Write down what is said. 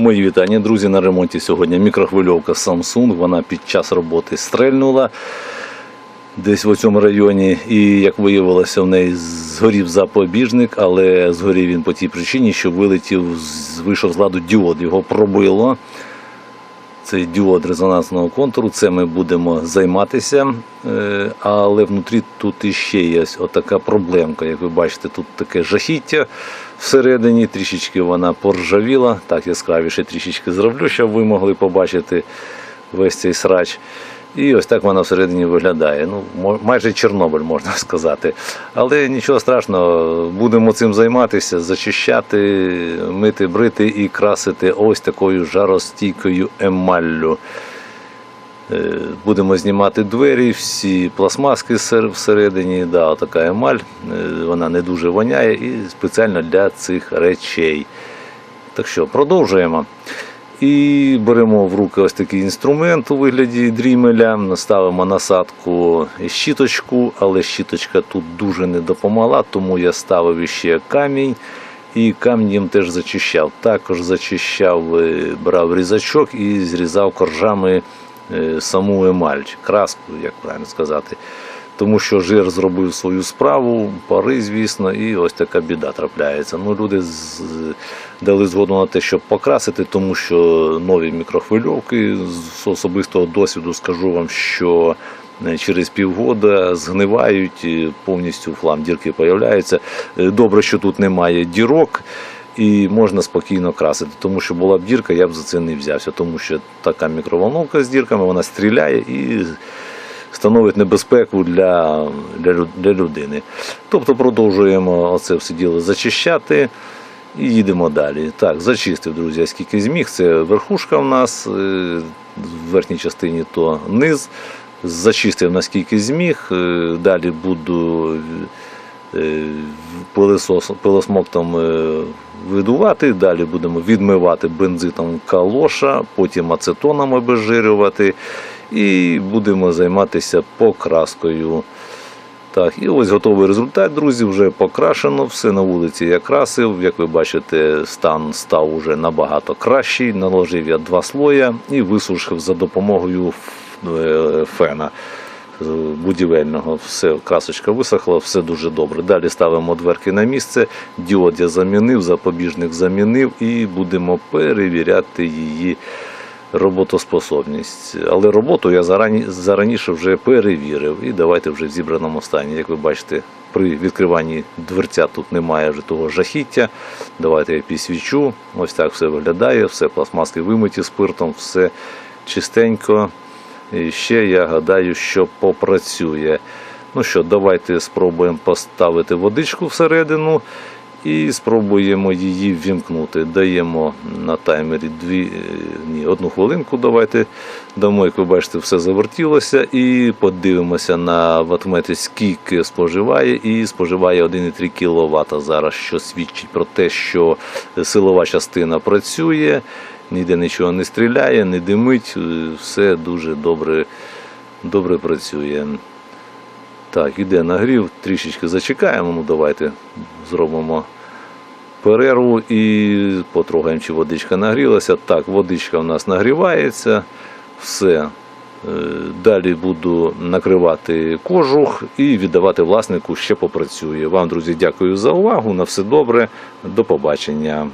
Мої вітання, друзі. На ремонті сьогодні мікрохвильовка Samsung. Вона під час роботи стрельнула десь в цьому районі. І як виявилося, в неї згорів запобіжник, але згорів він по тій причині, що вилетів, вийшов з ладу діод. Його пробило. Цей діод резонансного контуру, це ми будемо займатися. Е, Але внутрі тут іще є отака проблемка. Як ви бачите, тут таке жахіття всередині, трішечки вона поржавіла. Так, яскравіше трішечки зроблю, щоб ви могли побачити весь цей срач. І ось так вона всередині виглядає. Ну, майже Чорнобиль, можна сказати. Але нічого страшного, будемо цим займатися, зачищати, мити, брити і красити ось такою жаростійкою емаллю. Е, Будемо знімати двері, всі пластмаски всередині. Да, така емаль, е, вона не дуже воняє і спеціально для цих речей. Так що продовжуємо. І беремо в руки ось такий інструмент у вигляді дрімеля, ставимо насадку щіточку, але щіточка тут дуже не допомогла, тому я ставив іще камінь і камнем теж зачищав. Також зачищав, е, брав різачок і зрізав коржами е, саму емаль, краску, як правильно сказати. Тому що жир зробив свою справу, пари, звісно, і ось така біда трапляється. Ну, люди дали згоду на те, щоб покрасити, тому що нові мікрохвильовки з особистого досвіду скажу вам, що е, через півгода згнивають, повністю флам дірки появляються. Е, Добре, що тут немає дірок. І можна спокійно красити, тому що була б дірка, я б за це не взявся, тому що така мікроволновка з дірками вона стріляє і становить небезпеку для, для, для людини. Тобто продовжуємо оце все діло зачищати і їдемо далі. Так, зачистив, друзі, скільки зміг. Це верхушка в нас, е, в верхній частині то низ. Зачистив наскільки зміг. Е, Далі буду е, пилосмоктом видувати, далі будемо відмивати бензитом калоша, потім ацетоном обезжирювати і будемо займатися покраскою. Так, і ось готовий результат, друзі. Вже покрашено, все на вулиці я красив. Як ви бачите, стан став уже набагато кращий. Наложив я два слоя і висушив за допомогою е, фена е, будівельного. Все, красочка висохла, все дуже добре. Далі ставимо дверки на місце. Діод я замінив, запобіжник замінив і будемо перевіряти її роботоспособність. Але роботу я зарані, зараніше вже перевірив. І давайте вже в зібраному стані. Як ви бачите, при відкриванні дверця тут немає вже того жахіття. Давайте я підсвічу. Ось так все виглядає, все пластмаски вимиті спиртом, все чистенько. І ще я гадаю, що попрацює. Ну що, давайте спробуємо поставити водичку всередину і спробуємо її ввімкнути. Даємо на таймері дві, е, ні, одну хвилинку. Давайте дамо, як ви бачите, все завертілося. І подивимося на ватмети, скільки споживає, і споживає 1,3 кВт зараз, що свідчить про те, що силова частина працює, ніде нічого не стріляє, не димить, е, все дуже добре, добре працює. Так, іде нагрів, трішечки зачекаємо. Ну давайте зробимо перерву і потрогаємо, чи водичка нагрілася. Так, водичка у нас нагрівається. Все. Е, Далі буду накривати кожух і віддавати власнику ще попрацює. Вам, друзі, дякую за увагу. На все добре. До побачення.